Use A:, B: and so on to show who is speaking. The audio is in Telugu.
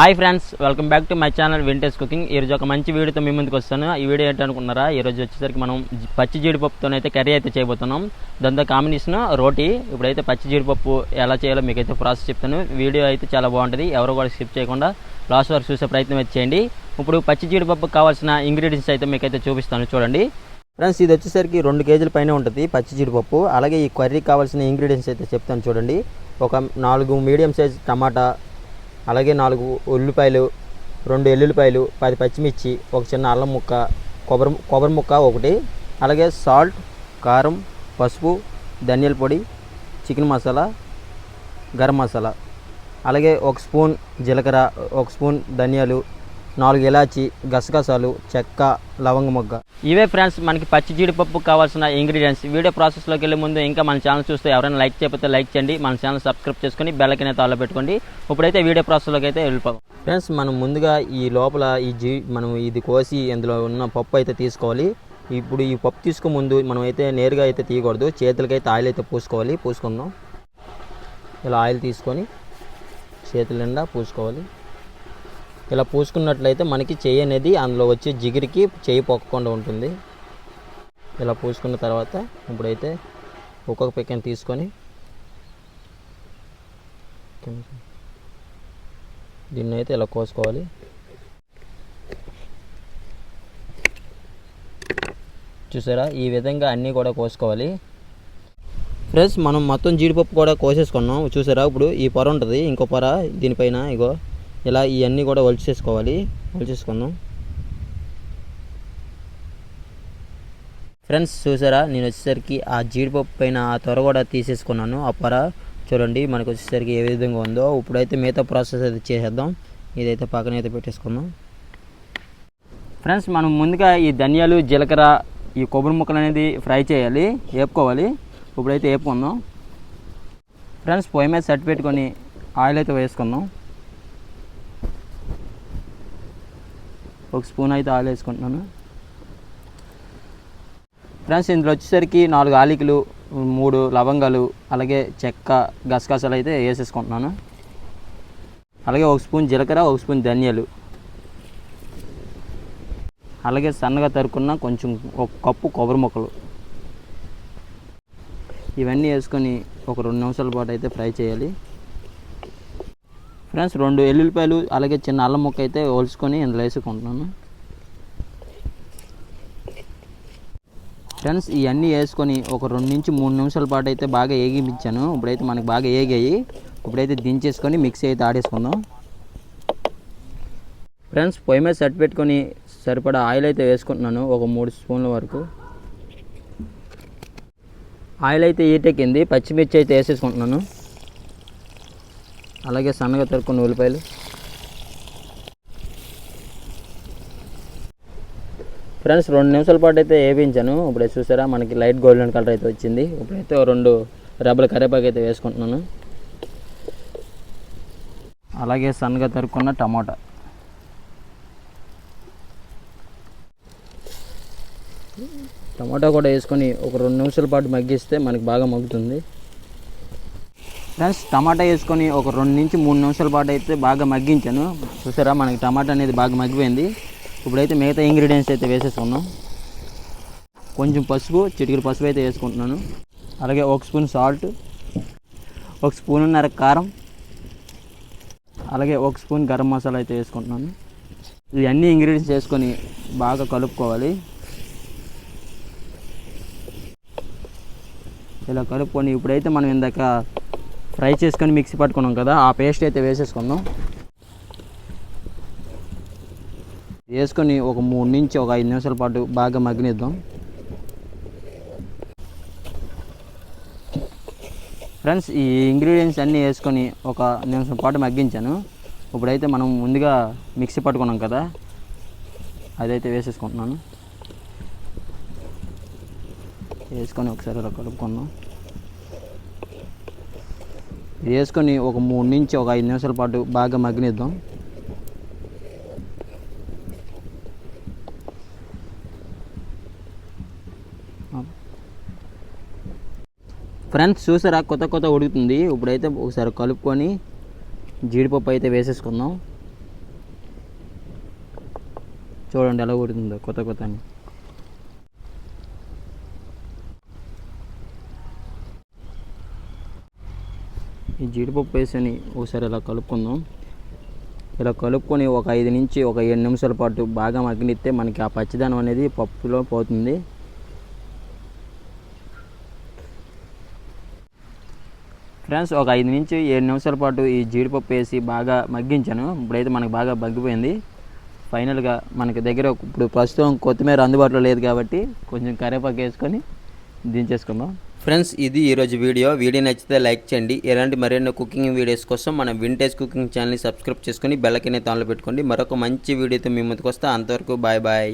A: Hi friends welcome back to my channel vintage cooking ఈరోజు ఒక మంచి వీడియోతో మీ ముందుకు వస్తాను. ఈ వీడియో ఏంటనుకున్నారా ఈరోజు వచ్చేసరికి మనం పచ్చి పచ్చి జీడిపప్పుతోనైతే కర్రీ అయితే చేయబోతున్నాం. దాంతో కాంబినేషన్ రోటీ. ఇప్పుడైతే పచ్చి జీడిపప్పు ఎలా చేయాలో మీకైతే ప్రాసెస్ చెప్తాను. వీడియో అయితే చాలా బాగుంటుంది. ఎవరు కూడా స్కిప్ చేయకుండా లాస్ట్ వరకు చూసే ప్రయత్నం అయితే చేయండి. ఇప్పుడు పచ్చి జీడిపప్పుకు కావాల్సిన ఇంగ్రీడియంట్స్ అయితే మీకైతే చూపిస్తాను. చూడండి. ఫ్రెండ్స్ ఇది వచ్చేసరికి రెండు కేజీల పైన ఉంటుంది పచ్చి జీడిపప్పు. అలాగే ఈ కర్రీ కావాల్సిన ఇంగ్రీడియంట్స్ అయితే చెప్తాను. చూడండి. ఒక నాలుగు మీడియం సైజ్ టమాటా అలాగే నాలుగు ఉల్లిపాయలు రెండు ఎల్లుల్లిపాయలు పది పచ్చిమిర్చి ఒక చిన్న అల్లం ముక్క కొబ్బరి కొబ్బరి ముక్క ఒకటి. అలాగే సాల్ట్ కారం పసుపు ధనియాల పొడి చికెన్ మసాలా గరం మసాలా. అలాగే ఒక స్పూన్ జీలకర్ర ఒక స్పూన్ ధనియాలు నాలుగు ఇలాచి గసగసాలు చెక్క లవంగ మొగ్గ. ఇవే ఫ్రెండ్స్ మనకి పచ్చి జీడిపప్పు కావాల్సిన ఇంగ్రీడియంట్స్. వీడియో ప్రాసెస్లోకి వెళ్ళే ముందు ఇంకా మన ఛానల్ చూస్తే ఎవరైనా లైక్ చేయకపోతే లైక్ చేయండి. మన ఛానల్ సబ్స్క్రైబ్ చేసుకొని బెల్లకి అయితే పెట్టుకోండి ఇప్పుడైతే వీడియో ప్రాసెస్లోకి అయితే వెళ్ళిపోదాం. ఫ్రెండ్స్ మనం ముందుగా ఈ లోపల ఈ జీ మనం ఇది కోసి ఇందులో ఉన్న పప్పు అయితే తీసుకోవాలి. ఇప్పుడు ఈ పప్పు తీసుకునే ముందు మనం అయితే నేరుగా అయితే తీయకూడదు. చేతులకైతే ఆయిల్ అయితే పూసుకోవాలి. పూసుకుందాం. ఇలా ఆయిల్ తీసుకొని చేతుల నిండా పూసుకోవాలి. ఇలా పూసుకున్నట్లయితే మనకి చేయి అనేది అందులో వచ్చే జిగిరికి చేయి పొక్కకుండా ఉంటుంది. ఇలా పూసుకున్న తర్వాత ఇప్పుడైతే ఒక్కొక్క పిక్కని తీసుకొని దీన్ని అయితే ఇలా కోసుకోవాలి. చూసారా? ఈ విధంగా అన్నీ కూడా కోసుకోవాలి. ఫ్రెండ్స్ మనం మొత్తం జీడిపప్పు కూడా కోసేసుకున్నాం. చూసారా? ఇప్పుడు ఈ పొర ఉంటుంది ఇంకో పొర దీనిపైన ఇగో ఇలా ఇవన్నీ కూడా ఒలిచేసుకోవాలి ఒలిచేసుకుందాం ఫ్రెండ్స్ చూసారా? నేను వచ్చేసరికి ఆ జీడిపప్పు పైన ఆ త్వర కూడా తీసేసుకున్నాను. ఆ పొర చూడండి మనకు వచ్చేసరికి ఏ విధంగా ఉందో. ఇప్పుడైతే మిగతా ప్రాసెస్ అయితే చేసేద్దాం. ఇదైతే పక్కన అయితే పెట్టేసుకుందాం. ఫ్రెండ్స్ మనం ముందుగా ఈ ధనియాలు జీలకర్ర ఈ కొబ్బరి ముక్కలు అనేది ఫ్రై చేయాలి. వేపుకోవాలి. ఇప్పుడైతే వేపుకుందాం. ఫ్రెండ్స్ పొయ్యి మీద సెట్ పెట్టుకొని ఆయిల్ అయితే వేసుకుందాం. ఒక స్పూన్ అయితే ఆయిల్ వేసుకుంటున్నాను. ఫ్రెండ్స్ ఇందులో వచ్చేసరికి నాలుగు ఆలికలు మూడు లవంగాలు అలాగే చెక్క గసగసాలు అయితే వేసేసుకుంటున్నాను. అలాగే ఒక స్పూన్ జీలకర్ర ఒక స్పూన్ ధనియాలు. అలాగే సన్నగా తరుక్కున్న కొంచెం ఒక కప్పు కొబ్బరి ముక్కలు. ఇవన్నీ వేసుకొని ఒక రెండు నిమిషాల పాటు అయితే ఫ్రై చేయాలి. ఫ్రెండ్స్ రెండు ఎల్లుల్లిపాయలు అలాగే చిన్న అల్లం ముక్క అయితే ఒలుచుకొని ఇందులో వేసుకుంటున్నాను. ఫ్రెండ్స్ ఇవన్నీ వేసుకొని ఒక రెండు నుంచి మూడు నిమిషాల పాటు అయితే బాగా ఏగిపించాను. ఇప్పుడైతే మనకు బాగా ఏగాయి. ఇప్పుడైతే దించేసుకొని మిక్సీ అయితే ఆడేసుకుందాం. ఫ్రెండ్స్ పొయ్యి మీద సెట్ పెట్టుకొని సరిపడా ఆయిల్ అయితే వేసుకుంటున్నాను ఒక మూడు స్పూన్ల వరకు. ఆయిల్ అయితే ఈటెక్కింది పచ్చిమిర్చి అయితే వేసేసుకుంటున్నాను. అలాగే సన్నగా తరుక్కున్న ఉల్లిపాయలు. ఫ్రెండ్స్ రెండు నిమిషాల పాటు అయితే వేయించాను. ఇప్పుడు చూసారా మనకి లైట్ గోల్డెన్ కలర్ అయితే వచ్చింది. ఇప్పుడైతే రెండు రెబ్బల కరివేపాకు అయితే వేసుకుంటున్నాను. అలాగే సన్నగా తరుక్కున్న టమాటా. టమాటా కూడా వేసుకొని ఒక రెండు నిమిషాల పాటు మగ్గిస్తే మనకి బాగా మగ్గుతుంది. ఫ్రెండ్స్ టమాటా వేసుకొని ఒక రెండు నుంచి మూడు నిమిషాల పాటు అయితే బాగా మగ్గించాను. చూసారా మనకి టమాటా అనేది బాగా మగ్గిపోయింది. ఇప్పుడైతే మిగతా ఇంగ్రీడియంట్స్ అయితే వేసేసుకున్నాం కొంచెం పసుపు చిటికల పసుపు అయితే వేసుకుంటున్నాను. అలాగే ఒక స్పూన్ సాల్ట్ ఒక స్పూన్నర కారం అలాగే ఒక స్పూన్ గరం మసాలా అయితే వేసుకుంటున్నాను. ఇవన్నీ ఇంగ్రీడియంట్స్ వేసుకొని బాగా కలుపుకోవాలి. ఇలా కలుపుకొని ఇప్పుడైతే మనం ఇందాక ఫ్రై చేసుకొని మిక్సీ పట్టుకున్నాం కదా ఆ పేస్ట్ అయితే వేసేసుకుందాం. వేసుకొని ఒక మూడు నుంచి ఒక ఐదు నిమిషాల పాటు బాగా మగ్గనిద్దాం. ఫ్రెండ్స్ ఈ ఇంగ్రీడియంట్స్ అన్నీ వేసుకొని ఒక నిమిషం పాటు మగ్గించాను. ఇప్పుడైతే మనం ముందుగా మిక్సీ పట్టుకున్నాం కదా అదైతే వేసేసుకుంటున్నాను. వేసుకొని ఒకసారి ఇలా కలుపుకుందాం. వేసుకొని ఒక మూడు నుంచి ఒక ఐదు నిమిషాల పాటు బాగా మగ్గనిద్దాం. ఫ్రెండ్స్ చూసారా కొత్త కొత్త ఉడుకుతుంది. ఇప్పుడైతే ఒకసారి కలుపుకొని జీడిపప్పు అయితే వేసేసుకుందాం. చూడండి ఎలా ఉడుతుందో కొత్త కొత్త అని ఈ జీడిపప్పు వేసని ఒకసారి ఇలా కలుపుకుందాం. ఇలా కలుపుకొని ఒక ఐదు నుంచి ఒక ఏడు నిమిషాల పాటు బాగా మగ్గనిస్తే మనకి ఆ పచ్చిదనం అనేది పప్పులో పోతుంది. ఫ్రెండ్స్ ఒక ఐదు నుంచి ఏడు నిమిషాల పాటు ఈ జీడిపప్పు వేసి బాగా మగ్గించాను. ఇప్పుడైతే మనకు బాగా మగ్గిపోయింది. ఫైనల్గా మనకి దగ్గర ఇప్పుడు ప్రస్తుతం కొత్తిమీర అందుబాటులో లేదు కాబట్టి కొంచెం కరేపాకు వేసుకొని దించేసుకుందాం. ఫ్రెండ్స్ ఇది ఈరోజు వీడియో. వీడియో నచ్చితే లైక్ చేయండి. ఇలాంటి మరిన్ని కుకింగ్ వీడియోస్ కోసం మన వింటేజ్ కుకింగ్ ఛానల్ని సబ్స్క్రైబ్ చేసుకొని బెల్లకినే తాన్లో పెట్టుకోండి. మరొక మంచి వీడియోతో మీ ముందుకు వస్తే. అంతవరకు బాయ్ బాయ్.